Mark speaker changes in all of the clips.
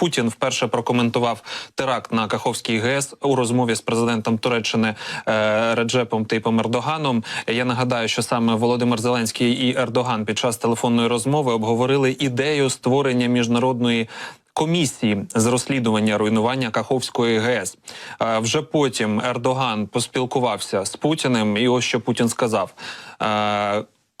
Speaker 1: Путін вперше прокоментував теракт на Каховській ГЕС у розмові з президентом Туреччини е, Реджепом Тейпом Ердоганом. Я нагадаю, що саме Володимир Зеленський і Ердоган під час телефонної розмови обговорили ідею створення міжнародної. Комісії з розслідування руйнування Каховської ГЕС Е, вже потім Ердоган поспілкувався з Путіним, і ось що Путін сказав.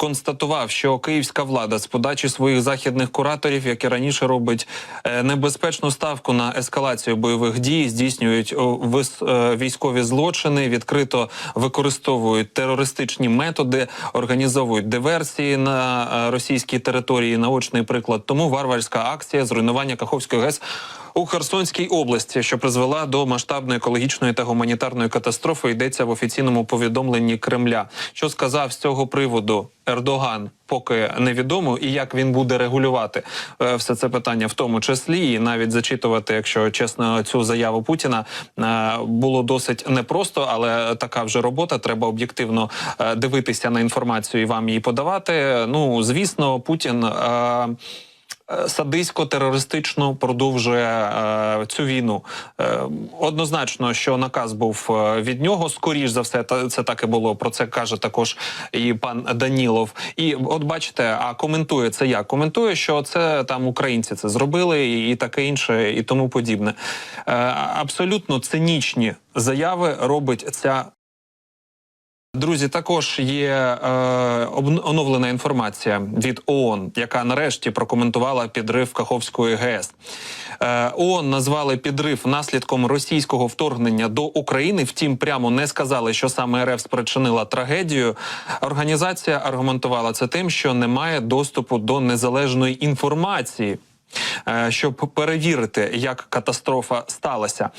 Speaker 1: Констатував, що київська влада з подачі своїх західних кураторів, як і раніше робить е, небезпечну ставку на ескалацію бойових дій, здійснюють е, військові злочини, відкрито використовують терористичні методи, організовують диверсії на е, російській території. Наочний приклад тому варварська акція зруйнування Каховської ГЕС у Херсонській області, що призвела до масштабної екологічної та гуманітарної катастрофи, йдеться в офіційному повідомленні Кремля. Що сказав з цього приводу Ердоган, поки невідомо, і як він буде регулювати е, все це питання, в тому числі, і навіть зачитувати, якщо чесно, цю заяву Путіна е, було досить непросто, але така вже робота. Треба об'єктивно е, дивитися на інформацію і вам її подавати. Ну звісно, Путін. Е, Садисько-терористично продовжує е, цю війну. Е, однозначно, що наказ був від нього. Скоріш за все, та це так і було. Про це каже також і пан Данілов. І от бачите, а коментує це як? Коментує, що це там українці це зробили, і, таке інше, і тому подібне. Абсолютно цинічні заяви робить ця Друзі, також є е, оновлена інформація від ООН, яка нарешті прокоментувала підрив Каховської ГЕС. Е, ООН назвали підрив наслідком російського вторгнення до України. Втім, прямо не сказали, що саме РФ спричинила трагедію. Організація аргументувала це тим, що немає доступу до незалежної інформації. Е, Щоб перевірити, як катастрофа сталася,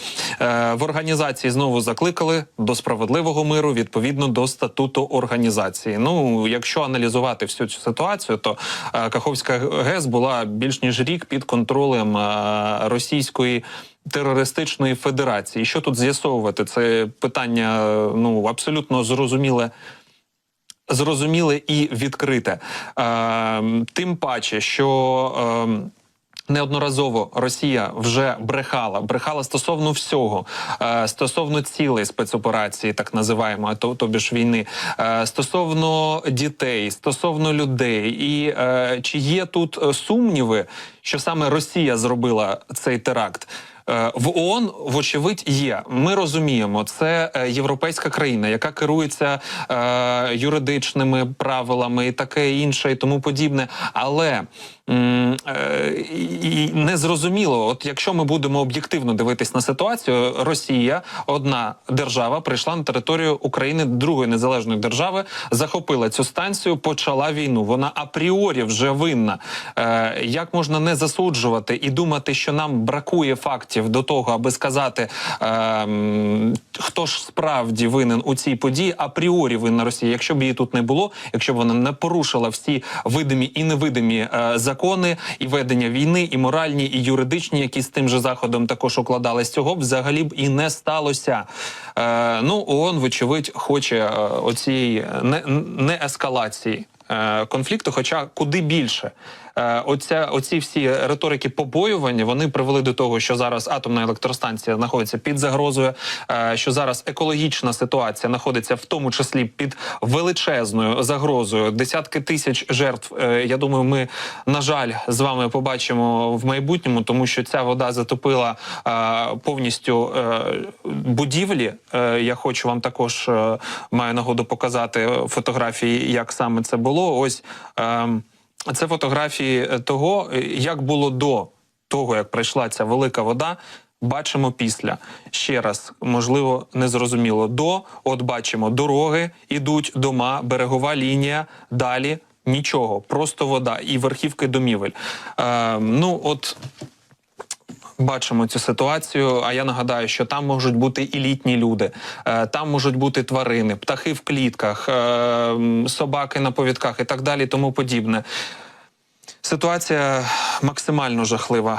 Speaker 1: Е, в організації знову закликали до справедливого миру відповідно до статуту організації. Ну, якщо аналізувати всю цю ситуацію, то е, Каховська ГЕС була більш ніж рік під контролем російської. Терористичної федерації, що тут з'ясовувати? Це питання ну абсолютно зрозуміле зрозуміле і відкрите. Е, тим паче, що. Е, Неодноразово Росія вже брехала, брехала стосовно всього, е, стосовно цілей спецоперації, так називаємо, то тобі ж війни, е, стосовно дітей, стосовно людей. І е, чи є тут сумніви, що саме Росія зробила цей теракт? В ООН, вочевидь, є. Ми розуміємо, це європейська країна, яка керується юридичними правилами і таке інше, і тому подібне. Але і, і незрозуміло, от якщо ми будемо об'єктивно дивитись на ситуацію, Росія, одна держава, прийшла на територію України другої незалежної держави, захопила цю станцію, почала війну. Вона апріорі вже винна. Е, як можна не засуджувати і думати, що нам бракує фактів до того, аби сказати, е, хто ж справді винен у цій події, апріорі винна Росія. Якщо б її тут не було, якщо б вона не порушила всі видимі і невидимі е, закони, і ведення війни, і моральні, і юридичні, які з тим же заходом також укладались, цього б взагалі б і не сталося. Е, ну, ООН, вочевидь, хоче е, оцієї не, не ескалації е, конфлікту, хоча куди більше. Е, Оця оці всі риторики побоювання вони привели до того, що зараз атомна електростанція знаходиться під загрозою, е, що зараз екологічна ситуація знаходиться в тому числі під величезною загрозою. Десятки тисяч жертв. е, Я думаю, ми на жаль з вами побачимо в майбутньому, тому що ця вода затопила повністю будівлі. Я хочу вам також маю нагоду показати фотографії, як саме це було. Ось. Це фотографії е, того, е, як було до того, як прийшла ця велика вода. Бачимо після ще раз, можливо, незрозуміло. До от бачимо дороги, ідуть дома, берегова лінія. Далі нічого, просто вода і верхівки домівель. Е, ну от бачимо цю ситуацію. А я нагадаю, що там можуть бути і літні люди, е, там можуть бути тварини, птахи в клітках, е, собаки на повідках і так далі, тому подібне. Ситуація максимально жахлива.